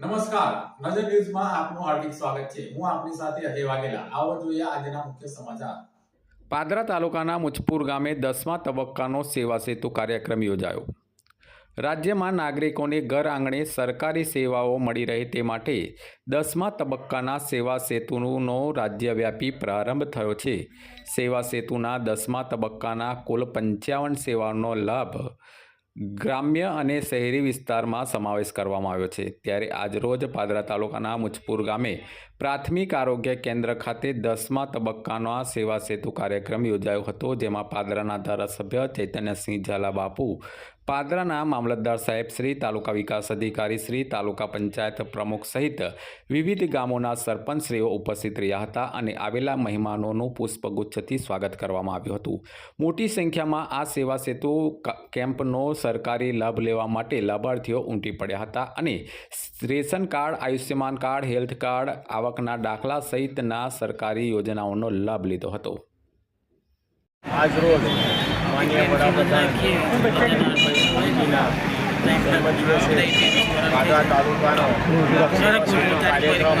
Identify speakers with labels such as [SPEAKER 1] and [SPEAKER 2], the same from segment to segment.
[SPEAKER 1] નમસ્કાર. નજર ન્યૂઝમાં આપનું હાર્દિક સ્વાગત છે. હું આપની સાથે અજય વાઘેલા. આવો જોઈએ આજના મુખ્ય સમાચાર.
[SPEAKER 2] પાદરા તાલુકાના મુજપુર ગામે દસમા તબક્કાનો સેવા સેતુ કાર્યક્રમ યોજાયો. રાજ્યમાં નાગરિકોને ઘર આંગણે સરકારી સેવાઓ મળી રહે તે માટે દસમા તબક્કાના સેવા સેતુનો રાજ્યવ્યાપી પ્રારંભ થયો છે. સેવા સેતુના દસમા તબક્કાના કુલ પંચાવન સેવાઓનો લાભ ગ્રામ્ય અને શહેરી વિસ્તારમાં સમાવેશ કરવામાં આવ્યો છે. ત્યારે આજરોજ પાદરા તાલુકાના મુજપુર ગામે પ્રાથમિક આરોગ્ય કેન્દ્ર ખાતે દસમા તબક્કાનો આ સેવા સેતુ કાર્યક્રમ યોજાયો હતો, જેમાં પાદરાના ધારાસભ્ય ચૈતન્યસિંહ ઝાલા બાપુ પાદરાના મામલતદાર સાહેબ શ્રી તાલુકા વિકાસ અધિકારી શ્રી તાલુકા પંચાયત પ્રમુખ સહિત વિવિધ ગામોના સરપંચશ્રીઓ ઉપસ્થિત રહ્યા હતા અને આવેલા મહેમાનોનું પુષ્પગુચ્છથી સ્વાગત કરવામાં આવ્યું હતું. મોટી સંખ્યામાં આ સેવા સેતુ કેમ્પનો સરકારી લાભ લેવા માટે લાભાર્થીઓ ઉમટી પડ્યા હતા અને ration card, Ayushman card, health card આવકના દાખલા સહિતના સરકારી યોજનાઓનો લાભ લીધો હતો.
[SPEAKER 3] આજરોજ માન્ય વડાપ્રધાન મોદીના જન્મદિવસે પાદરા તાલુકાનો કાર્યક્રમ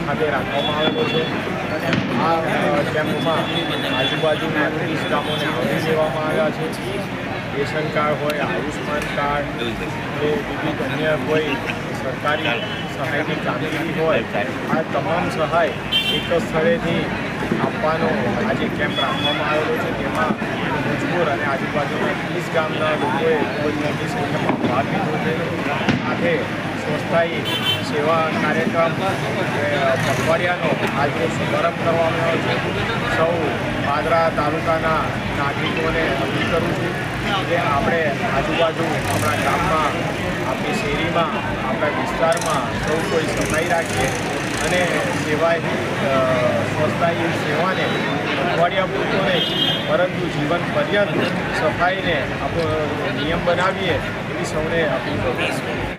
[SPEAKER 3] ખાતે રાખવામાં આવેલો છે આ કેમ્પમાં આજુબાજુના ત્રીસ ગામોને આવરી લેવામાં આવ્યા છે રેશન કાર્ડ હોય આયુષ્માન કાર્ડ કે વિવિધ અન્ય કોઈ સરકારી સહાયની કામગીરી હોય આ તમામ સહાય એક જ સ્થળેથી આપવાનો આજે કેમ્પ રાખવામાં આવેલો છે. તેમાં ભોજપુર અને આજુબાજુના ત્રીસ ગામના લોકોએ ખૂબ જ મોટી સંખ્યામાં ભાગ લીધો છે. સાથે સ્વસ્થાયી સેવા કાર્યક્રમ પખવાડિયાનો આજે શુભારંભ કરવામાં આવ્યો છે. સૌ પાદરા તાલુકાના નાગરિકોને અપીલ કરું છું કે આપણે આજુબાજુ આપણા ગામમાં, આપણી શેરીમાં, આપણા વિસ્તારમાં સૌ કોઈ સફાઈ રાખીએ. અને સેવાય અ, સ્વચ્છતાની સેવાને અઠવાડિયા પૂરતો નહીં પરંતુ જીવન પર્યંત સફાઈને આપણો નિયમ બનાવીએ એવી સૌને અપીલ કરું